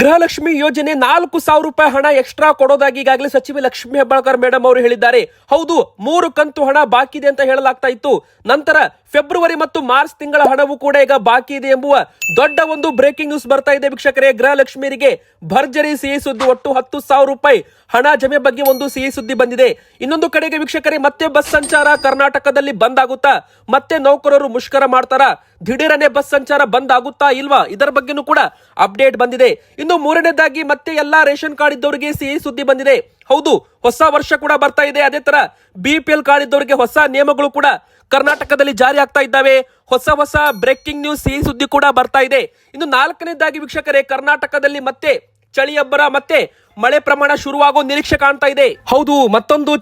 ಗೃಹಲಕ್ಷ್ಮಿ ಯೋಜನೆ ನಾಲ್ಕು ಸಾವಿರ ರೂಪಾಯಿ ಹಣ ಎಕ್ಸ್ಟ್ರಾ ಕೊಡೋದಾಗಿ ಈಗಾಗಲೇ ಸಚಿವೆ ಲಕ್ಷ್ಮಿ ಹೆಬ್ಬಾಳ್ಕರ್ ಮೇಡಮ್ ಅವರು ಹೇಳಿದ್ದಾರೆ. ಹೌದು, ಮೂರು ಕಂತು ಹಣ ಬಾಕಿ ಇದೆ ಅಂತ ಹೇಳಲಾಗ್ತಾ ಇತ್ತು. ನಂತರ ಫೆಬ್ರವರಿ ಮತ್ತು ಮಾರ್ಚ್ ತಿಂಗಳ ಹಣವು ಕೂಡ ಈಗ ಬಾಕಿ ಇದೆ ಎಂಬುವ ದೊಡ್ಡ ಒಂದು ಬ್ರೇಕಿಂಗ್ ನ್ಯೂಸ್ ಬರ್ತಾ ಇದೆ ವೀಕ್ಷಕರೇ. ಗೃಹಲಕ್ಷ್ಮಿಯರಿಗೆ ಭರ್ಜರಿ ಸಿಹಿ ಸುದ್ದಿ ಒಟ್ಟು ಹತ್ತು ಸಾವಿರ ರೂಪಾಯಿ ಹಣ ಜಮೆ ಬಗ್ಗೆ ಒಂದು ಸಿಹಿ ಸುದ್ದಿ ಬಂದಿದೆ. ಇನ್ನೊಂದು ಕಡೆಗೆ ವೀಕ್ಷಕರೇ, ಮತ್ತೆ ಬಸ್ ಸಂಚಾರ ಕರ್ನಾಟಕದಲ್ಲಿ ಬಂದ್ ಆಗುತ್ತಾ? ಮತ್ತೆ ನೌಕರರು ಮುಷ್ಕರ ಮಾಡ್ತಾರ? ದಿಢೀರನೆ ಬಸ್ ಸಂಚಾರ ಬಂದ್ ಆಗುತ್ತಾ ಇಲ್ವಾ? ಇದರ ಬಗ್ಗೆನೂ ಕೂಡ ಅಪ್ಡೇಟ್ ಬಂದಿದೆ. ಇನ್ನು ಮೂರನೇದಾಗಿ ಮತ್ತೆ ಎಲ್ಲಾ ರೇಷನ್ ಕಾರ್ಡ್ ಇದ್ದವರಿಗೆ ಸಿಹಿ ಸುದ್ದಿ ಬಂದಿದೆ. ಹೌದು, ಹೊಸ ವರ್ಷ ಕೂಡ ಬರ್ತಾ ಇದೆ. ಅದೇ ತರ ಬಿ ಪಿ ಎಲ್ ಕಾರ್ಡ್ ಇದ್ದವರಿಗೆ ಹೊಸ ನಿಯಮಗಳು ಕೂಡ ಕರ್ನಾಟಕದಲ್ಲಿ ಜಾರಿ ಆಗ್ತಾ ಇದ್ದಾವೆ. ಹೊಸ ಹೊಸ ಬ್ರೇಕಿಂಗ್ ನ್ಯೂಸ್ ಸಿಹಿ ಸುದ್ದಿ ಕೂಡ ಬರ್ತಾ ಇದೆ. ಇನ್ನು ನಾಲ್ಕನೇದಾಗಿ ವೀಕ್ಷಕರೇ, ಕರ್ನಾಟಕದಲ್ಲಿ ಮತ್ತೆ ಚಳಿ ಅಬ್ಬರ ಮತ್ತೆ ಮಳೆ ಪ್ರಮಾಣ ಶುರುವಾಗೋ ನಿರೀಕ್ಷೆ ಕಾಣ್ತಾ ಇದೆ. ಹೌದು, ಮತ್ತೊಂದು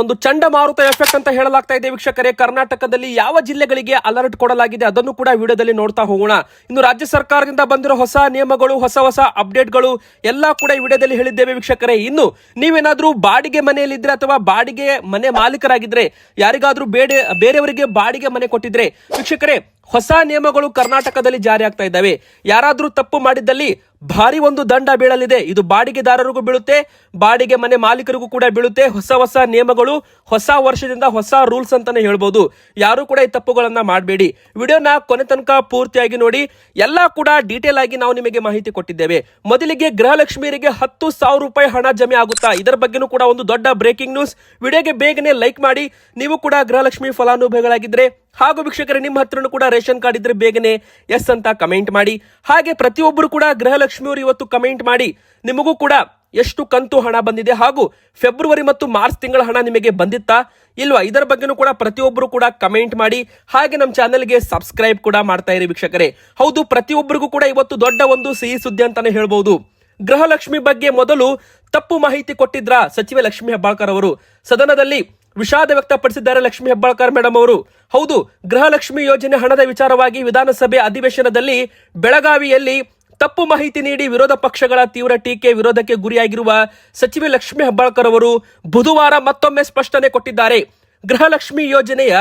ಒಂದು ಚಂಡಮಾರುತ ಎಫೆಕ್ಟ್ ಅಂತ ಹೇಳಲಾಗ್ತಾ ಇದೆ ವೀಕ್ಷಕರೇ. ಕರ್ನಾಟಕದಲ್ಲಿ ಯಾವ ಜಿಲ್ಲೆಗಳಿಗೆ ಅಲರ್ಟ್ ಕೊಡಲಾಗಿದೆ ಅದನ್ನು ಕೂಡ ವಿಡಿಯೋದಲ್ಲಿ ನೋಡ್ತಾ ಹೋಗೋಣ. ಇನ್ನು ರಾಜ್ಯ ಸರ್ಕಾರದಿಂದ ಬಂದಿರೋ ಹೊಸ ನಿಯಮಗಳು, ಹೊಸ ಹೊಸ ಅಪ್ಡೇಟ್ಗಳು ಎಲ್ಲ ಕೂಡ ಈ ವಿಡಿಯೋದಲ್ಲಿ ಹೇಳಿದ್ದೇವೆ ವೀಕ್ಷಕರೇ. ಇನ್ನು ನೀವೇನಾದ್ರೂ ಬಾಡಿಗೆ ಮನೆಯಲ್ಲಿದ್ರೆ ಅಥವಾ ಬಾಡಿಗೆ ಮನೆ ಮಾಲೀಕರಾಗಿದ್ರೆ, ಯಾರಿಗಾದ್ರೂ ಬೇಡ, ಬೇರೆಯವರಿಗೆ ಬಾಡಿಗೆ ಮನೆ ಕೊಟ್ಟಿದ್ರೆ, ವೀಕ್ಷಕರೇ, ಹೊಸ ನಿಯಮಗಳು ಕರ್ನಾಟಕದಲ್ಲಿ ಜಾರಿ ಆಗ್ತಾ ಇದ್ದಾವೆ. ಯಾರಾದರೂ ತಪ್ಪು ಮಾಡಿದ್ದಲ್ಲಿ ಭಾರಿ ಒಂದು ದಂಡ ಬೀಳಲಿದೆ. ಇದು ಬಾಡಿಗೆದಾರರಿಗೂ ಬೀಳುತ್ತೆ, ಬಾಡಿಗೆ ಮನೆ ಮಾಲೀಕರಿಗೂ ಕೂಡ ಬೀಳುತ್ತೆ. ಹೊಸ ಹೊಸ ನಿಯಮಗಳು, ಹೊಸ ವರ್ಷದಿಂದ ಹೊಸ ರೂಲ್ಸ್ ಅಂತಾನೆ ಹೇಳ್ಬೋದು. ಯಾರು ಕೂಡ ಈ ತಪ್ಪುಗಳನ್ನ ಮಾಡಬೇಡಿ. ವಿಡಿಯೋನ ಕೊನೆ ತನಕ ಪೂರ್ತಿಯಾಗಿ ನೋಡಿ. ಎಲ್ಲಾ ಕೂಡ ಡೀಟೇಲ್ ಆಗಿ ನಾವು ನಿಮಗೆ ಮಾಹಿತಿ ಕೊಟ್ಟಿದ್ದೇವೆ. ಮೊದಲಿಗೆ ಗೃಹಲಕ್ಷ್ಮಿಯರಿಗೆ ಹತ್ತು ಸಾವಿರ ರೂಪಾಯಿ ಹಣ ಜಮೆ ಆಗುತ್ತಾ? ಇದರ ಬಗ್ಗೆನೂ ಕೂಡ ಒಂದು ದೊಡ್ಡ ಬ್ರೇಕಿಂಗ್ ನ್ಯೂಸ್ ವಿಡಿಯೋಗೆ ಬೇಗನೆ ಲೈಕ್ ಮಾಡಿ. ನೀವು ಕೂಡ ಗೃಹಲಕ್ಷ್ಮಿ ಫಲಾನುಭವಿಗಳಾಗಿದ್ರೆ ಹಾಗೂ ವೀಕ್ಷಕರೇ, ನಿಮ್ಮ ಹತ್ರನೂ ಕೂಡ ರೇಷನ್ ಕಾರ್ಡ್ ಇದ್ರೆ ಬೇಗನೆ ಎಸ್ ಅಂತ ಕಮೆಂಟ್ ಮಾಡಿ. ಹಾಗೆ ಪ್ರತಿಯೊಬ್ಬರು ಕೂಡ ಗೃಹಲಕ್ಷ್ಮಿಯವರು ಇವತ್ತು ಕಮೆಂಟ್ ಮಾಡಿ. ನಿಮಗೂ ಕೂಡ ಎಷ್ಟು ಕಂತು ಹಣ ಬಂದಿದೆ ಹಾಗೂ ಫೆಬ್ರವರಿ ಮತ್ತು ಮಾರ್ಚ್ ತಿಂಗಳ ಹಣ ನಿಮಗೆ ಬಂದಿತ್ತಾ ಇಲ್ವಾ? ಇದರ ಬಗ್ಗೆನೂ ಕೂಡ ಪ್ರತಿಯೊಬ್ಬರು ಕೂಡ ಕಮೆಂಟ್ ಮಾಡಿ. ಹಾಗೆ ನಮ್ಮ ಚಾನೆಲ್ಗೆ ಸಬ್ಸ್ಕ್ರೈಬ್ ಕೂಡ ಮಾಡ್ತಾ ಇರಿ ವೀಕ್ಷಕರೇ. ಹೌದು, ಪ್ರತಿಯೊಬ್ಬರಿಗೂ ಕೂಡ ಇವತ್ತು ದೊಡ್ಡ ಒಂದು ಸಿಹಿ ಸುದ್ದಿ ಅಂತಾನೆ ಹೇಳ್ಬೋದು. ಗೃಹಲಕ್ಷ್ಮಿ ಬಗ್ಗೆ ಮೊದಲು ತಪ್ಪು ಮಾಹಿತಿ ಕೊಟ್ಟಿದ್ರ ಸಚಿವ ಲಕ್ಷ್ಮಿ ಹೆಬ್ಬಾಳ್ಕರ್ ಅವರು? ಸದನದಲ್ಲಿ ವಿಷಾದ ವ್ಯಕ್ತಪಡಿಸಿದ್ದಾರೆ ಲಕ್ಷ್ಮಿ ಹೆಬ್ಬಾಳ್ಕರ್ ಮೇಡಮ್ ಅವರು. ಹೌದು, ಗೃಹಲಕ್ಷ್ಮಿ ಯೋಜನೆ ಹಣದ ವಿಚಾರವಾಗಿ ವಿಧಾನಸಭೆ ಅಧಿವೇಶನದಲ್ಲಿ ಬೆಳಗಾವಿಯಲ್ಲಿ ತಪ್ಪು ಮಾಹಿತಿ ನೀಡಿ ವಿರೋಧ ಪಕ್ಷಗಳ ತೀವ್ರ ಟೀಕೆ ವಿರೋಧಕ್ಕೆ ಗುರಿಯಾಗಿರುವ ಸಚಿವೆ ಲಕ್ಷ್ಮಿ ಹೆಬ್ಬಾಳ್ಕರ್ ಅವರು ಬುಧವಾರ ಮತ್ತೊಮ್ಮೆ ಸ್ಪಷ್ಟನೆ ಕೊಟ್ಟಿದ್ದಾರೆ. ಗೃಹಲಕ್ಷ್ಮಿ ಯೋಜನೆಯ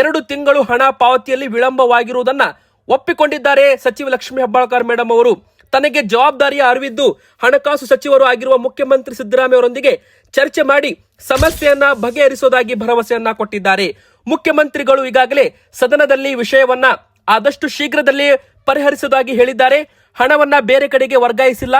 ಎರಡು ತಿಂಗಳು ಹಣ ಪಾವತಿಯಲ್ಲಿ ವಿಳಂಬವಾಗಿರುವುದನ್ನು ಒಪ್ಪಿಕೊಂಡಿದ್ದಾರೆ ಸಚಿವ ಲಕ್ಷ್ಮಿ ಹೆಬ್ಬಾಳ್ಕರ್ ಮೇಡಮ್ ಅವರು. ತನಗೆ ಜವಾಬ್ದಾರಿಯ ಅರಿವಿದ್ದು ಹಣಕಾಸು ಸಚಿವರು ಆಗಿರುವ ಮುಖ್ಯಮಂತ್ರಿ ಸಿದ್ದರಾಮಯ್ಯ ಅವರೊಂದಿಗೆ ಚರ್ಚೆ ಮಾಡಿ ಸಮಸ್ಯೆಯನ್ನ ಬಗೆಹರಿಸುವುದಾಗಿ ಭರವಸೆಯನ್ನ ಕೊಟ್ಟಿದ್ದಾರೆ. ಮುಖ್ಯಮಂತ್ರಿಗಳು ಈಗಾಗಲೇ ಸದನದಲ್ಲಿ ವಿಷಯವನ್ನ ಆದಷ್ಟು ಶೀಘ್ರದಲ್ಲಿ ಪರಿಹರಿಸುವುದಾಗಿ ಹೇಳಿದ್ದಾರೆ. ಹಣವನ್ನ ಬೇರೆ ಕಡೆಗೆ ವರ್ಗಾಯಿಸಿಲ್ಲ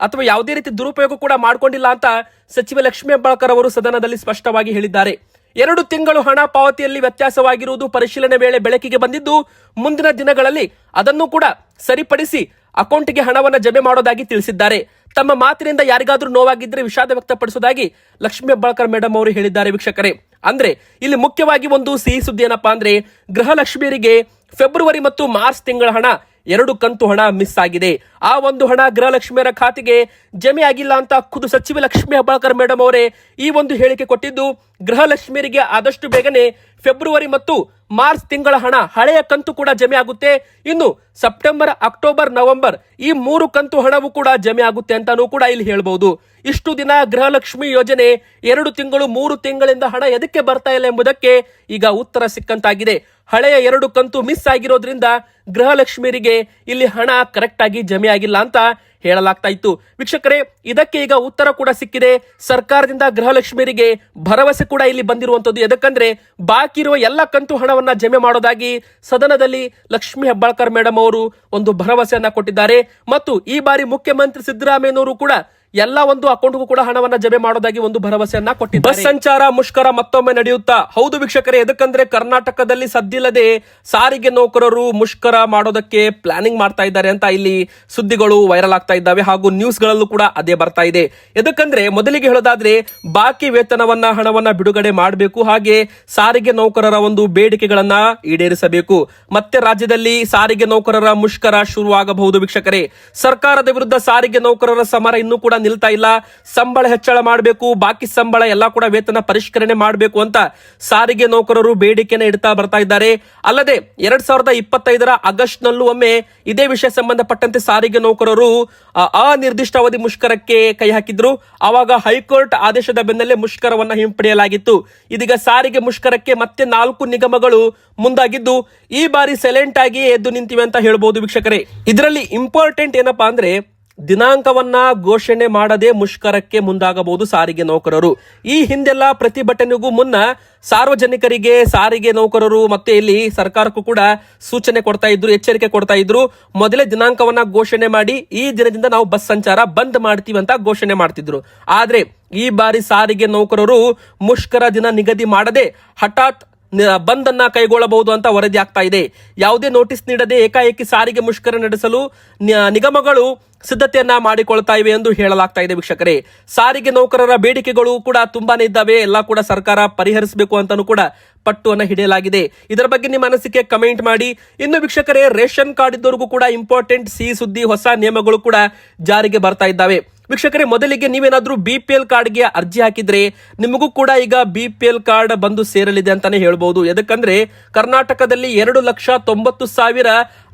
ಅಥವಾ ಯಾವುದೇ ರೀತಿ ದುರುಪಯೋಗ ಕೂಡ ಮಾಡಿಕೊಂಡಿಲ್ಲ ಅಂತ ಸಚಿವ ಲಕ್ಷ್ಮೀ ಹೆಬ್ಬಾಳ್ಕರ್ ಅವರು ಸದನದಲ್ಲಿ ಸ್ಪಷ್ಟವಾಗಿ ಹೇಳಿದ್ದಾರೆ. ಎರಡು ತಿಂಗಳು ಹಣ ಪಾವತಿಯಲ್ಲಿ ವ್ಯತ್ಯಾಸವಾಗಿರುವುದು ಪರಿಶೀಲನೆ ವೇಳೆ ಬೆಳಕಿಗೆ ಬಂದಿದ್ದು ಮುಂದಿನ ದಿನಗಳಲ್ಲಿ ಅದನ್ನು ಕೂಡ ಸರಿಪಡಿಸಿ ಅಕೌಂಟ್ಗೆ ಹಣವನ್ನು ಜಮೆ ಮಾಡೋದಾಗಿ ತಿಳಿಸಿದ್ದಾರೆ. ತಮ್ಮ ಮಾತಿನಿಂದ ಯಾರಿಗಾದರೂ ನೋವಾಗಿದ್ರೆ ವಿಷಾದ ವ್ಯಕ್ತಪಡಿಸುವುದಾಗಿ ಲಕ್ಷ್ಮೀ ಹೆಬ್ಬಾಳ್ಕರ್ ಮೇಡಮ್ ಅವರು ಹೇಳಿದ್ದಾರೆ ವೀಕ್ಷಕರೇ. ಅಂದ್ರೆ ಇಲ್ಲಿ ಮುಖ್ಯವಾಗಿ ಒಂದು ಸಿಹಿ ಸುದ್ದಿ ಏನಪ್ಪಾ ಅಂದ್ರೆ ಗೃಹಲಕ್ಷ್ಮಿಯರಿಗೆ ಫೆಬ್ರವರಿ ಮತ್ತು ಮಾರ್ಚ್ ತಿಂಗಳ ಹಣ, ಎರಡು ಕಂತು ಹಣ ಮಿಸ್ ಆಗಿದೆ. ಆ ಒಂದು ಹಣ ಗೃಹಲಕ್ಷ್ಮಿಯರ ಖಾತೆಗೆ ಜಮೆ ಆಗಿಲ್ಲ ಅಂತ ಖುದ್ದು ಸಚಿವ ಲಕ್ಷ್ಮಿ ಹೆಬ್ಬಾಳ್ಕರ್ ಮೇಡಮ್ ಅವರೇ ಈ ಒಂದು ಹೇಳಿಕೆ ಕೊಟ್ಟಿದ್ದು, ಗೃಹಲಕ್ಷ್ಮಿಯರಿಗೆ ಆದಷ್ಟು ಬೇಗನೆ ಫೆಬ್ರವರಿ ಮತ್ತು ಮಾರ್ಚ್ ತಿಂಗಳ ಹಣ ಹಳೆಯ ಕಂತು ಕೂಡ ಜಮೆ ಆಗುತ್ತೆ. ಇನ್ನು ಸೆಪ್ಟೆಂಬರ್, ಅಕ್ಟೋಬರ್, ನವೆಂಬರ್ ಈ ಮೂರು ಕಂತು ಹಣವು ಕೂಡ ಜಮೆ ಆಗುತ್ತೆ ಅಂತಾನೂ ಕೂಡ ಇಲ್ಲಿ ಹೇಳ್ಬಹುದು ಇಷ್ಟು ದಿನ ಗೃಹಲಕ್ಷ್ಮಿ ಯೋಜನೆ ಎರಡು ತಿಂಗಳು, ಮೂರು ತಿಂಗಳಿಂದ ಹಣ ಎದಕ್ಕೆ ಬರ್ತಾ ಇಲ್ಲ ಎಂಬುದಕ್ಕೆ ಈಗ ಉತ್ತರ ಸಿಕ್ಕಂತಾಗಿದೆ. ಹಳೆಯ ಎರಡು ಕಂತು ಮಿಸ್ ಆಗಿರೋದ್ರಿಂದ ಗೃಹಲಕ್ಷ್ಮಿಯರಿಗೆ ಇಲ್ಲಿ ಹಣ ಕರೆಕ್ಟ್ ಆಗಿ ಜಮೆ ಆಗಿಲ್ಲ ಅಂತ ಹೇಳಲಾಗ್ತಾ ಇತ್ತು ವೀಕ್ಷಕರೇ, ಇದಕ್ಕೆ ಈಗ ಉತ್ತರ ಕೂಡ ಸಿಕ್ಕಿದೆ. ಸರ್ಕಾರದಿಂದ ಗೃಹಲಕ್ಷ್ಮಿಯರಿಗೆ ಭರವಸೆ ಕೂಡ ಇಲ್ಲಿ ಬಂದಿರುವಂತದ್ದು ಎದಕ್ಕಂದ್ರೆ ಬಾಕಿ ಇರುವ ಎಲ್ಲ ಕಂತು ಹಣವನ್ನ ಜಮೆ ಮಾಡೋದಾಗಿ ಸದನದಲ್ಲಿ ಲಕ್ಷ್ಮಿ ಹೆಬ್ಬಾಳ್ಕರ್ ಮೇಡಮ್ ಅವರು ಒಂದು ಭರವಸೆಯನ್ನ ಕೊಟ್ಟಿದ್ದಾರೆ. ಮತ್ತು ಈ ಬಾರಿ ಮುಖ್ಯಮಂತ್ರಿ ಸಿದ್ದರಾಮಯ್ಯನವರು ಕೂಡ ಎಲ್ಲ ಒಂದು ಅಕೌಂಟ್ಗೂ ಕೂಡ ಹಣವನ್ನ ಜಮೆ ಮಾಡೋದಾಗಿ ಒಂದು ಭರವಸೆಯನ್ನ ಕೊಟ್ಟಿದ್ದಾರೆ. ಬಸ್ ಸಂಚಾರ ಮುಷ್ಕರ ಮತ್ತೊಮ್ಮೆ ನಡೆಯುತ್ತಾ? ಹೌದು ವೀಕ್ಷಕರೇ, ಎದಕ್ಕಂದ್ರೆ ಕರ್ನಾಟಕದಲ್ಲಿ ಸದ್ದಿಲ್ಲದೆ ಸಾರಿಗೆ ನೌಕರರು ಮುಷ್ಕರ ಮಾಡೋದಕ್ಕೆ ಪ್ಲಾನಿಂಗ್ ಮಾಡ್ತಾ ಇದ್ದಾರೆ ಅಂತ ಇಲ್ಲಿ ಸುದ್ದಿಗಳು ವೈರಲ್ ಆಗ್ತಾ ಇದ್ದಾವೆ ಹಾಗೂ ನ್ಯೂಸ್ ಗಳಲ್ಲೂ ಕೂಡ ಅದೇ ಬರ್ತಾ ಇದೆ. ಎದಕ್ಕಂದ್ರೆ ಮೊದಲಿಗೆ ಹೇಳೋದಾದ್ರೆ ಬಾಕಿ ವೇತನವನ್ನ, ಹಣವನ್ನ ಬಿಡುಗಡೆ ಮಾಡಬೇಕು, ಹಾಗೆ ಸಾರಿಗೆ ನೌಕರರ ಒಂದು ಬೇಡಿಕೆಗಳನ್ನ ಈಡೇರಿಸಬೇಕು. ಮತ್ತೆ ರಾಜ್ಯದಲ್ಲಿ ಸಾರಿಗೆ ನೌಕರರ ಮುಷ್ಕರ ಶುರುವಾಗಬಹುದು ವೀಕ್ಷಕರೇ. ಸರ್ಕಾರದ ವಿರುದ್ಧ ಸಾರಿಗೆ ನೌಕರರ ಸಮರ ಇನ್ನೂ ಕೂಡ ನಿಲ್ತಾ ಇಲ್ಲ. ಸಂಬಳ ಹೆಚ್ಚಳ ಮಾಡಬೇಕು, ಬಾಕಿ ಸಂಬಳ ಎಲ್ಲಾ ಕೂಡ ವೇತನ ಪರಿಷ್ಕರಣೆ ಮಾಡಬೇಕು ಅಂತ ಸಾರಿಗೆ ನೌಕರರು ಬೇಡಿಕೆನ ಇಡ್ತಾ ಬರ್ತಾ ಇದ್ದಾರೆ. ಅಲ್ಲದೆ ಎರಡ್ ಸಾವಿರದ ಇಪ್ಪತ್ತೈದರ ಆಗಸ್ಟ್ ನಲ್ಲೂ ಒಮ್ಮೆ ಇದೇ ವಿಷಯ ಸಂಬಂಧಪಟ್ಟಂತೆ ಸಾರಿಗೆ ನೌಕರರು ಅನಿರ್ದಿಷ್ಟ ಅವಧಿ ಮುಷ್ಕರಕ್ಕೆ ಕೈ ಹಾಕಿದ್ರು. ಆವಾಗ ಹೈಕೋರ್ಟ್ ಆದೇಶದ ಬೆನ್ನಲ್ಲೇ ಮುಷ್ಕರವನ್ನ ಹಿಂಪಡೆಯಲಾಗಿತ್ತು. ಇದೀಗ ಸಾರಿಗೆ ಮುಷ್ಕರಕ್ಕೆ ಮತ್ತೆ ನಾಲ್ಕು ನಿಗಮಗಳು ಮುಂದಾಗಿದ್ದು, ಈ ಬಾರಿ ಸೈಲೆಂಟ್ ಆಗಿ ಎದ್ದು ನಿಂತಿವೆ ಅಂತ ಹೇಳ್ಬೋದು ವೀಕ್ಷಕರೇ. ಇದರಲ್ಲಿ ಇಂಪಾರ್ಟೆಂಟ್ ಏನಪ್ಪಾ ಅಂದ್ರೆ ದಿನಾಂಕವನ್ನ ಘೋಷಣೆ ಮಾಡದೆ ಮುಷ್ಕರಕ್ಕೆ ಮುಂದಾಗಬಹುದು ಸಾರಿಗೆ ನೌಕರರು. ಈ ಹಿಂದೆಲ್ಲ ಪ್ರತಿಭಟನೆಗೂ ಮುನ್ನ ಸಾರ್ವಜನಿಕರಿಗೆ ಸಾರಿಗೆ ನೌಕರರು ಮತ್ತೆ ಇಲ್ಲಿ ಸರ್ಕಾರಕ್ಕೂ ಕೂಡ ಸೂಚನೆ ಕೊಡ್ತಾ ಇದ್ರು, ಎಚ್ಚರಿಕೆ ಕೊಡ್ತಾ ಇದ್ರು. ಮೊದಲೇ ದಿನಾಂಕವನ್ನ ಘೋಷಣೆ ಮಾಡಿ, ಈ ದಿನದಿಂದ ನಾವು ಬಸ್ ಸಂಚಾರ ಬಂದ್ ಮಾಡ್ತೀವಿ ಅಂತ ಘೋಷಣೆ ಮಾಡ್ತಿದ್ರು. ಆದ್ರೆ ಈ ಬಾರಿ ಸಾರಿಗೆ ನೌಕರರು ಮುಷ್ಕರ ದಿನ ನಿಗದಿ ಮಾಡದೆ ಹಠಾತ್ ನ- ಬಂದ್ ಅನ್ನ ಕೈಗೊಳ್ಳಬಹುದು ಅಂತ ವರದಿ ಆಗ್ತಾ ಇದೆ. ಯಾವುದೇ ನೋಟಿಸ್ ನೀಡದೆ ಏಕಾಏಕಿ ಸಾರಿಗೆ ಮುಷ್ಕರ ನಡೆಸಲು ನಿಗಮಗಳು ಸಿದ್ಧತೆಯನ್ನ ಮಾಡಿಕೊಳ್ತಾ ಇವೆ ಎಂದು ಹೇಳಲಾಗ್ತಾ ಇದೆ ವೀಕ್ಷಕರೇ. ಸಾರಿಗೆ ನೌಕರರ ಬೇಡಿಕೆಗಳು ಕೂಡ ತುಂಬಾನೇ ಇದ್ದಾವೆ. ಎಲ್ಲ ಕೂಡ ಸರ್ಕಾರ ಪರಿಹರಿಸಬೇಕು ಅಂತಾನೂ ಕೂಡ ಪಟ್ಟುವನ್ನ ಹಿಡಿಯಲಾಗಿದೆ. ಇದರ ಬಗ್ಗೆ ನಿಮ್ಮ ಅನಿಸಿಕೆ ಕಮೆಂಟ್ ಮಾಡಿ. ಇನ್ನು ವೀಕ್ಷಕರೇ, ರೇಷನ್ ಕಾರ್ಡ್ ಇದ್ದವರಿಗೂ ಕೂಡ ಇಂಪಾರ್ಟೆಂಟ್ ಸಿ ಸುದ್ದಿ, ಹೊಸ ನಿಯಮಗಳು ಕೂಡ ಜಾರಿಗೆ ಬರ್ತಾ ಇದ್ದಾವೆ. ವೀಕ್ಷಕರೇ, ಮೊದಲಿಗೆ ನೀವೇನಾದ್ರೂ ಬಿ ಪಿ ಎಲ್ ಕಾರ್ಡ್ಗೆ ಅರ್ಜಿ ಹಾಕಿದ್ರೆ ನಿಮಗೂ ಕೂಡ ಈಗ ಬಿ ಪಿ ಎಲ್ ಕಾರ್ಡ್ ಬಂದು ಸೇರಲಿದೆ ಅಂತಾನೆ ಹೇಳ್ಬಹುದು ಯಾಕಂದ್ರೆ ಕರ್ನಾಟಕದಲ್ಲಿ ಎರಡು ಲಕ್ಷ ತೊಂಬತ್ತು ಸಾವಿರ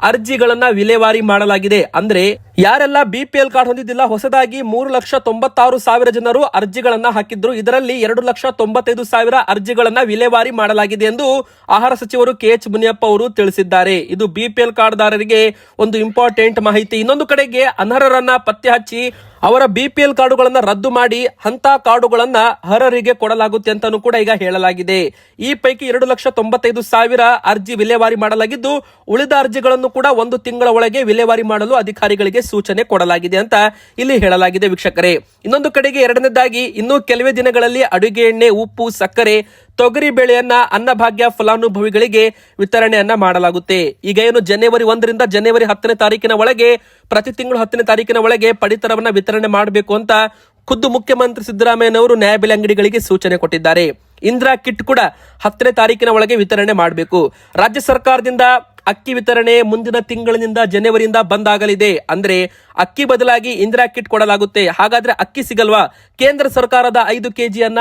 ಅರ್ಜಿಗಳನ್ನ ವಿಲೇವಾರಿ ಮಾಡಲಾಗಿದೆ. ಅಂದ್ರೆ ಯಾರೆಲ್ಲ ಬಿ ಪಿ ಎಲ್ ಕಾರ್ಡ್ ಹೊಂದಿದ್ದಿಲ್ಲ, ಹೊಸದಾಗಿ ಮೂರು ಲಕ್ಷ ತೊಂಬತ್ತಾರು ಸಾವಿರ ಜನರು ಅರ್ಜಿಗಳನ್ನ ಹಾಕಿದ್ರು. ಇದರಲ್ಲಿ ಎರಡು ಲಕ್ಷ ತೊಂಬತ್ತೈದು ಸಾವಿರ ಅರ್ಜಿಗಳನ್ನ ವಿಲೇವಾರಿ ಮಾಡಲಾಗಿದೆ ಎಂದು ಆಹಾರ ಸಚಿವರು ಕೆ ಎಚ್ ಮುನಿಯಪ್ಪ ಅವರು ತಿಳಿಸಿದ್ದಾರೆ. ಇದು ಬಿ ಪಿ ಎಲ್ ಕಾರ್ಡ್ದಾರರಿಗೆ ಒಂದು ಇಂಪಾರ್ಟೆಂಟ್ ಮಾಹಿತಿ. ಇನ್ನೊಂದು ಕಡೆಗೆ ಅನರ್ಹರನ್ನ ಪತ್ತೆ ಹಚ್ಚಿ ಅವರ ಬಿ ಪಿ ಎಲ್ ಕಾರ್ಡುಗಳನ್ನ ರದ್ದು ಮಾಡಿ ಅಂತ ಕಾರ್ಡುಗಳನ್ನ ಅರ್ಹರಿಗೆ ಕೊಡಲಾಗುತ್ತೆ ಅಂತಾನೂ ಕೂಡ ಈಗ ಹೇಳಲಾಗಿದೆ. ಈ ಪೈಕಿ ಎರಡು ಲಕ್ಷ ತೊಂಬತ್ತೈದು ಸಾವಿರ ಅರ್ಜಿ ವಿಲೇವಾರಿ ಮಾಡಲಾಗಿದ್ದು, ಉಳಿದ ಅರ್ಜಿಗಳನ್ನು ಕೂಡ ಒಂದು ತಿಂಗಳ ಒಳಗೆ ವಿಲೇವಾರಿ ಮಾಡಲು ಅಧಿಕಾರಿಗಳಿಗೆ ಸೂಚನೆ ಕೊಡಲಾಗಿದೆ ಅಂತ ಇಲ್ಲಿ ಹೇಳಲಾಗಿದೆ ವೀಕ್ಷಕರೇ. ಇನ್ನೊಂದು ಕಡೆಗೆ ಎರಡನೇದಾಗಿ, ಇನ್ನೂ ಕೆಲವೇ ದಿನಗಳಲ್ಲಿ ಅಡುಗೆ ಎಣ್ಣೆ, ಉಪ್ಪು, ಸಕ್ಕರೆ ತೊಗರಿ ಬೆಳೆಯನ್ನ ಅನ್ನಭಾಗ್ಯ ಫಲಾನುಭವಿಗಳಿಗೆ ವಿತರಣೆಯನ್ನ ಮಾಡಲಾಗುತ್ತೆ. ಈಗ ಏನು ಜನವರಿ ಒಂದರಿಂದ ಜನವರಿ ಹತ್ತನೇ ತಾರೀಕಿನ ಒಳಗೆ, ಪ್ರತಿ ತಿಂಗಳು ಹತ್ತನೇ ತಾರೀಕಿನ ಒಳಗೆ ಪಡಿತರವನ್ನ ವಿತರಣೆ ಮಾಡಬೇಕು ಅಂತ ಖುದ್ದು ಮುಖ್ಯಮಂತ್ರಿ ಸಿದ್ದರಾಮಯ್ಯನವರು ನ್ಯಾಯಬೆಲೆ ಅಂಗಡಿಗಳಿಗೆ ಸೂಚನೆ ಕೊಟ್ಟಿದ್ದಾರೆ. ಇಂದಿರಾ ಕಿಟ್ ಕೂಡ ಹತ್ತನೇ ತಾರೀಕಿನ ಒಳಗೆ ವಿತರಣೆ ಮಾಡಬೇಕು. ರಾಜ್ಯ ಸರ್ಕಾರದಿಂದ ಅಕ್ಕಿ ವಿತರಣೆ ಮುಂದಿನ ತಿಂಗಳಿನಿಂದ ಜನವರಿಯಿಂದ ಬಂದಾಗಲಿದೆ. ಅಂದ್ರೆ ಅಕ್ಕಿ ಬದಲಾಗಿ ಇಂದಿರಾ ಕಿಟ್ ಕೊಡಲಾಗುತ್ತೆ. ಹಾಗಾದ್ರೆ ಅಕ್ಕಿ ಸಿಗಲ್ವಾ? ಕೇಂದ್ರ ಸರ್ಕಾರದ ಐದು ಕೆಜಿಯನ್ನ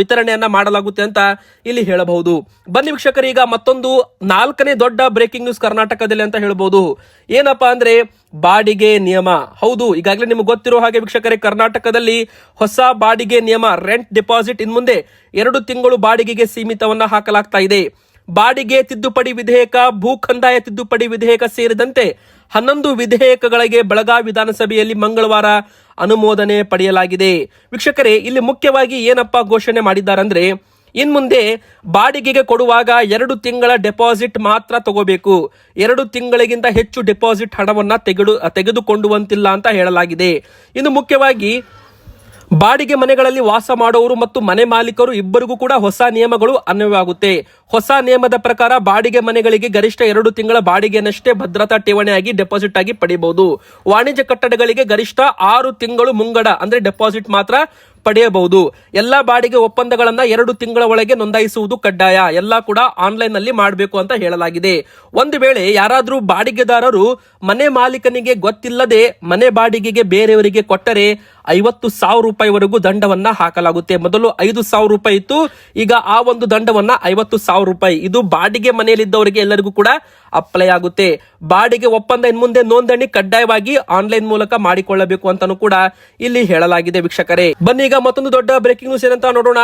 ವಿತರಣೆಯನ್ನ ಮಾಡಲಾಗುತ್ತೆ ಅಂತ ಇಲ್ಲಿ ಹೇಳಬಹುದು. ಬನ್ನಿ ವೀಕ್ಷಕರು, ಈಗ ಮತ್ತೊಂದು ನಾಲ್ಕನೇ ದೊಡ್ಡ ಬ್ರೇಕಿಂಗ್ ನ್ಯೂಸ್ ಕರ್ನಾಟಕದಲ್ಲಿ ಅಂತ ಹೇಳಬಹುದು ಏನಪ್ಪಾ ಅಂದ್ರೆ ಬಾಡಿಗೆ ನಿಯಮ. ಹೌದು, ಈಗಾಗಲೇ ನಿಮ್ಗೆ ಗೊತ್ತಿರೋ ಹಾಗೆ ವೀಕ್ಷಕರೇ, ಕರ್ನಾಟಕದಲ್ಲಿ ಹೊಸ ಬಾಡಿಗೆ ನಿಯಮ ರೆಂಟ್ ಡೆಪಾಸಿಟ್ ಇನ್ಮುಂದೆ ಎರಡು ತಿಂಗಳು ಬಾಡಿಗೆಗೆ ಸೀಮಿತವನ್ನ ಹಾಕಲಾಗ್ತಾ ಇದೆ. ಬಾಡಿಗೆ ತಿದ್ದುಪಡಿ ವಿಧೇಯಕ, ಭೂ ಕಂದಾಯ ತಿದ್ದುಪಡಿ ವಿಧೇಯಕ ಸೇರಿದಂತೆ ಹನ್ನೊಂದು ವಿಧೇಯಕಗಳಿಗೆ ಬೆಳಗಾವಿ ವಿಧಾನಸಭೆಯಲ್ಲಿ ಮಂಗಳವಾರ ಅನುಮೋದನೆ ಪಡೆಯಲಾಗಿದೆ. ವೀಕ್ಷಕರೇ, ಇಲ್ಲಿ ಮುಖ್ಯವಾಗಿ ಏನಪ್ಪ ಘೋಷಣೆ ಮಾಡಿದ್ದಾರಂದ್ರೆ ಇನ್ ಮುಂದೆ ಬಾಡಿಗೆಗೆ ಕೊಡುವಾಗ ಎರಡು ತಿಂಗಳ ಡೆಪಾಸಿಟ್ ಮಾತ್ರ ತಗೋಬೇಕು. ಎರಡು ತಿಂಗಳಿಗಿಂತ ಹೆಚ್ಚು ಡೆಪಾಸಿಟ್ ಹಣವನ್ನ ತೆಗೆದು ತೆಗೆದುಕೊಂಡುವಂತಿಲ್ಲ ಅಂತ ಹೇಳಲಾಗಿದೆ. ಇನ್ನು ಮುಖ್ಯವಾಗಿ ಬಾಡಿಗೆ ಮನೆಗಳಲ್ಲಿ ವಾಸ ಮಾಡುವವರು ಮತ್ತು ಮನೆ ಮಾಲೀಕರು ಇಬ್ಬರಿಗೂ ಕೂಡ ಹೊಸ ನಿಯಮಗಳು ಅನ್ವಯವಾಗುತ್ತೆ. ಹೊಸ ನಿಯಮದ ಪ್ರಕಾರ ಬಾಡಿಗೆ ಮನೆಗಳಿಗೆ ಗರಿಷ್ಠ ಎರಡು ತಿಂಗಳ ಬಾಡಿಗೆಯನ್ನಷ್ಟೇ ಭದ್ರತಾ ಠೇವಣಿಯಾಗಿ ಡೆಪಾಸಿಟ್ ಆಗಿ ಪಡೆಯಬಹುದು. ವಾಣಿಜ್ಯ ಕಟ್ಟಡಗಳಿಗೆ ಗರಿಷ್ಠ ಆರು ತಿಂಗಳು ಮುಂಗಡ ಅಂದ್ರೆ ಡೆಪಾಸಿಟ್ ಮಾತ್ರ ಪಡೆಯಬಹುದು. ಎಲ್ಲಾ ಬಾಡಿಗೆ ಒಪ್ಪಂದಗಳನ್ನ ಎರಡು ತಿಂಗಳ ಒಳಗೆ ನೋಂದಾಯಿಸುವುದು ಕಡ್ಡಾಯ. ಎಲ್ಲ ಕೂಡ ಆನ್ಲೈನ್ನಲ್ಲಿ ಮಾಡಬೇಕು ಅಂತ ಹೇಳಲಾಗಿದೆ. ಒಂದು ವೇಳೆ ಯಾರಾದರೂ ಬಾಡಿಗೆದಾರರು ಮನೆ ಮಾಲೀಕನಿಗೆ ಗೊತ್ತಿಲ್ಲದೆ ಮನೆ ಬಾಡಿಗೆಗೆ ಬೇರೆಯವರಿಗೆ ಕೊಟ್ಟರೆ ಐವತ್ತು ಸಾವಿರ ರೂಪಾಯಿವರೆಗೂ ದಂಡವನ್ನ ಹಾಕಲಾಗುತ್ತೆ. ಮೊದಲು ಐದು ಸಾವಿರ ರೂಪಾಯಿ ಇತ್ತು. ಈಗ ಆ ಒಂದು ದಂಡವನ್ನ ಐವತ್ತು ಸಾವಿರ ರೂಪಾಯಿ. ಇದು ಬಾಡಿಗೆ ಮನೆಯಲ್ಲಿದ್ದವರಿಗೆ ಎಲ್ಲರಿಗೂ ಕೂಡ ಅಪ್ಲೈ ಆಗುತ್ತೆ. ಬಾಡಿಗೆ ಒಪ್ಪಂದ ಇನ್ ಮುಂದೆ ನೋಂದಣಿ ಕಡ್ಡಾಯವಾಗಿ ಆನ್ಲೈನ್ ಮೂಲಕ ಮಾಡಿಕೊಳ್ಳಬೇಕು ಅಂತಾನೂ ಕೂಡ ಇಲ್ಲಿ ಹೇಳಲಾಗಿದೆ ವೀಕ್ಷಕರೇ. ಬನ್ನಿ ಈಗ ಮತ್ತೊಂದು ದೊಡ್ಡ ಬ್ರೇಕಿಂಗ್ ನ್ಯೂಸ್ ಏನಂತ ನೋಡೋಣ.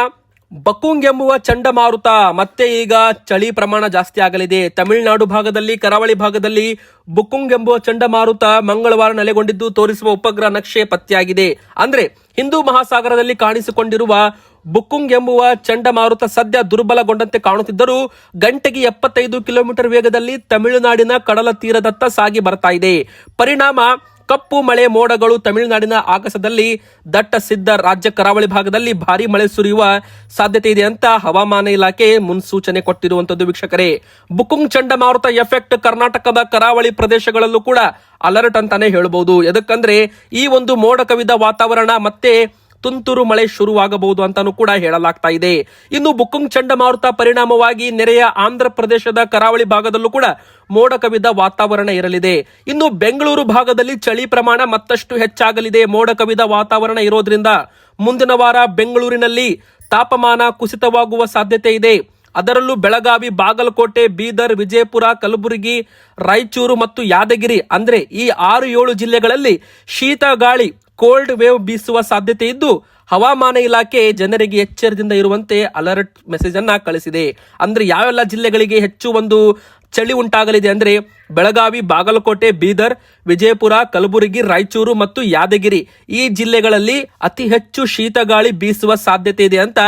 ಬಕುಂಗ್ ಎಂಬುವ ಚಂಡಮಾರುತ ಮತ್ತೆ ಈಗ ಚಳಿ ಪ್ರಮಾಣ ಜಾಸ್ತಿ ಆಗಲಿದೆ. ತಮಿಳುನಾಡು ಭಾಗದಲ್ಲಿ, ಕರಾವಳಿ ಭಾಗದಲ್ಲಿ ಬುಕುಂಗ್ ಎಂಬುವ ಚಂಡಮಾರುತ ಮಂಗಳವಾರ ನೆಲೆಗೊಂಡಿದ್ದು ತೋರಿಸುವ ಉಪಗ್ರಹ ನಕ್ಷೆ ಪತ್ತೆಯಾಗಿದೆ. ಅಂದ್ರೆ ಹಿಂದೂ ಮಹಾಸಾಗರದಲ್ಲಿ ಕಾಣಿಸಿಕೊಂಡಿರುವ ಬುಕ್ಕುಂಗ್ ಎಂಬುವ ಚಂಡಮಾರುತ ಸದ್ಯ ದುರ್ಬಲಗೊಂಡಂತೆ ಕಾಣುತ್ತಿದ್ದರೂ ಗಂಟೆಗೆ ಎಪ್ಪತ್ತೈದು ಕಿಲೋಮೀಟರ್ ವೇಗದಲ್ಲಿ ತಮಿಳುನಾಡಿನ ಕಡಲ ತೀರದತ್ತ ಸಾಗಿ ಬರ್ತಾ ಇದೆ. ಪರಿಣಾಮ ಕಪ್ಪು ಮಳೆ ಮೋಡಗಳು ತಮಿಳುನಾಡಿನ ಆಗಸದಲ್ಲಿ ದಟ್ಟ ಸಿದ್ಧ ರಾಜ್ಯ ಕರಾವಳಿ ಭಾಗದಲ್ಲಿ ಭಾರಿ ಮಳೆ ಸುರಿಯುವ ಸಾಧ್ಯತೆ ಇದೆ ಅಂತ ಹವಾಮಾನ ಇಲಾಖೆ ಮುನ್ಸೂಚನೆ ಕೊಟ್ಟಿರುವಂತದ್ದು ವೀಕ್ಷಕರೇ. ಬುಕುಂಗ್ ಚಂಡಮಾರುತ ಎಫೆಕ್ಟ್ ಕರ್ನಾಟಕದ ಕರಾವಳಿ ಪ್ರದೇಶಗಳಲ್ಲೂ ಕೂಡ ಅಲರ್ಟ್ ಅಂತಾನೆ ಹೇಳಬಹುದು ಎದಕ್ಕಂದ್ರೆ ಈ ಒಂದು ಮೋಡ ಕವಿದ ವಾತಾವರಣ ಮತ್ತೆ ತುಂತುರು ಮಳೆ ಶುರುವಾಗಬಹುದು ಅಂತಾನೂ ಕೂಡ ಹೇಳಲಾಗ್ತಾ ಇದೆ. ಇನ್ನು ಬುಕ್ಕುಂಗ್ ಚಂಡಮಾರುತ ಪರಿಣಾಮವಾಗಿ ನೆರೆಯ ಆಂಧ್ರ ಪ್ರದೇಶದ ಕರಾವಳಿ ಭಾಗದಲ್ಲೂ ಕೂಡ ಮೋಡ ಕವಿದ ವಾತಾವರಣ ಇರಲಿದೆ. ಇನ್ನು ಬೆಂಗಳೂರು ಭಾಗದಲ್ಲಿ ಚಳಿ ಪ್ರಮಾಣ ಮತ್ತಷ್ಟು ಹೆಚ್ಚಾಗಲಿದೆ. ಮೋಡ ಕವಿದ ವಾತಾವರಣ ಇರೋದ್ರಿಂದ ಮುಂದಿನ ವಾರ ಬೆಂಗಳೂರಿನಲ್ಲಿ ತಾಪಮಾನ ಕುಸಿತವಾಗುವ ಸಾಧ್ಯತೆ ಇದೆ. ಅದರಲ್ಲೂ ಬೆಳಗಾವಿ, ಬಾಗಲಕೋಟೆ, ಬೀದರ್, ವಿಜಯಪುರ, ಕಲಬುರಗಿ, ರಾಯಚೂರು ಮತ್ತು ಯಾದಗಿರಿ, ಅಂದ್ರೆ ಈ ಆರು ಏಳು ಜಿಲ್ಲೆಗಳಲ್ಲಿ ಶೀತ ಗಾಳಿ ಕೋಲ್ಡ್ ವೇವ್ ಬೀಸುವ ಸಾಧ್ಯತೆ ಇದ್ದು, ಹವಾಮಾನ ಇಲಾಖೆ ಜನರಿಗೆ ಎಚ್ಚರದಿಂದ ಇರುವಂತೆ ಅಲರ್ಟ್ ಮೆಸೇಜ್ ಅನ್ನ ಕಳಿಸಿದೆ. ಅಂದ್ರೆ ಯಾವೆಲ್ಲ ಜಿಲ್ಲೆಗಳಿಗೆ ಹೆಚ್ಚು ಒಂದು ಚಳಿ ಉಂಟಾಗಲಿದೆ ಅಂದ್ರೆ ಬೆಳಗಾವಿ, ಬಾಗಲಕೋಟೆ, ಬೀದರ್, ವಿಜಯಪುರ, ಕಲಬುರಗಿ, ರಾಯಚೂರು ಮತ್ತು ಯಾದಗಿರಿ ಈ ಜಿಲ್ಲೆಗಳಲ್ಲಿ ಅತಿ ಹೆಚ್ಚು ಶೀತಗಾಳಿ ಬೀಸುವ ಸಾಧ್ಯತೆ ಇದೆ ಅಂತ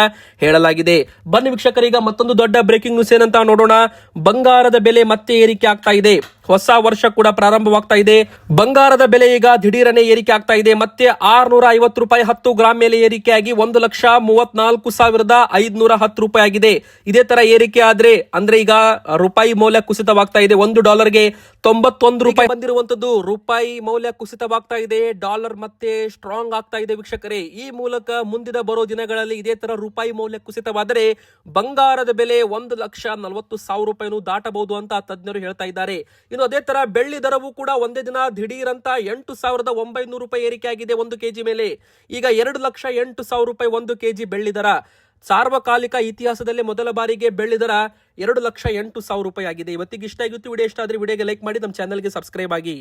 ಹೇಳಲಾಗಿದೆ. ಬನ್ನಿ ವೀಕ್ಷಕರೀಗ ಮತ್ತೊಂದು ದೊಡ್ಡ ಬ್ರೇಕಿಂಗ್ ನ್ಯೂಸ್ ಏನಂತ ನೋಡೋಣ. ಬಂಗಾರದ ಬೆಲೆ ಮತ್ತೆ ಏರಿಕೆ ಆಗ್ತಾ ಇದೆ. ಹೊಸ ವರ್ಷ ಕೂಡ ಪ್ರಾರಂಭವಾಗ್ತಾ ಇದೆ. ಬಂಗಾರದ ಬೆಲೆ ಈಗ ದಿಢೀರನೆ ಏರಿಕೆ ಆಗ್ತಾ ಇದೆ. ಮತ್ತೆ ಆರ್ನೂರ ಐವತ್ತು ರೂಪಾಯಿ ಹತ್ತು ಗ್ರಾಮ್ ಮೇಲೆ ಏರಿಕೆಯಾಗಿ ಒಂದು ಲಕ್ಷ ಮೂವತ್ನಾಲ್ಕು ಸಾವಿರದ ಐದ್ನೂರ ಹತ್ತು ರೂಪಾಯಿ ಆಗಿದೆ. ಇದೇ ತರ ಏರಿಕೆ ಆದ್ರೆ, ಅಂದ್ರೆ ಈಗ ರೂಪಾಯಿ ಮೌಲ್ಯ ಕುಸಿತವಾಗ್ತಾ ಇದೆ. ಒಂದು ಡಾಲರ್ಗೆ ತೊಂಬತ್ತೊಂದು ರೂಪಾಯಿ ಬಂದಿರುವಂತದ್ದು ರೂಪಾಯಿ ಮೌಲ್ಯ ಕುಸಿತವಾಗ್ತಾ ಇದೆ ಡಾಲರ್ ಮತ್ತೆ ಸ್ಟ್ರಾಂಗ್ ಆಗ್ತಾ ಇದೆ ವೀಕ್ಷಕರೇ. ಈ ಮೂಲಕ ಮುಂದಿನ ಬರೋ ದಿನಗಳಲ್ಲಿ ಇದೇ ತರ ರೂಪಾಯಿ ಮೌಲ್ಯ ಕುಸಿತವಾದರೆ ಬಂಗಾರದ ಬೆಲೆ ಒಂದು ಲಕ್ಷ ನಲವತ್ತು ಸಾವಿರ ರೂಪಾಯಿನೂ ದಾಟಬಹುದು ಅಂತ ತಜ್ಞರು ಹೇಳ್ತಾ ಇದ್ದಾರೆ. ಇನ್ನು ಅದೇ ತರ ಬೆಳ್ಳಿ ದರವು ಕೂಡ ಒಂದೇ ದಿನ ದಿಢೀರಂತ ಎಂಟು ಸಾವಿರದ ಒಂಬೈನೂರು ರೂಪಾಯಿ ಏರಿಕೆ ಆಗಿದೆ ಒಂದು ಕೆಜಿ ಮೇಲೆ. ಈಗ ಎರಡು ಲಕ್ಷ ಎಂಟು ಸಾವಿರ ರೂಪಾಯಿ ಒಂದು ಕೆಜಿ ಬೆಳ್ಳಿ ದರ. ಸಾರ್ವಕಾಲಿಕ ಇತಿಹಾಸದಲ್ಲಿ ಮೊದಲ ಬಾರಿಗೆ ಬೆಳ್ಳಿದರ ಎರಡು ಲಕ್ಷ ಎಂಟು ಸಾವಿರ ರೂಪಾಯಿ ಆಗಿದೆ. ಇವತ್ತಿಗೆ ಇಷ್ಟ ಆಗಿತ್ತು ವಿಡಿಯೋ ಇಷ್ಟ ಆದ್ರೆ ವಿಡಿಯೋಗೆ ಲೈಕ್ ಮಾಡಿ, ನಮ್ಮ ಚಾನಲ್ಗೆ ಸಬ್ಸ್ಕ್ರೈಬ್ ಆಗಿ.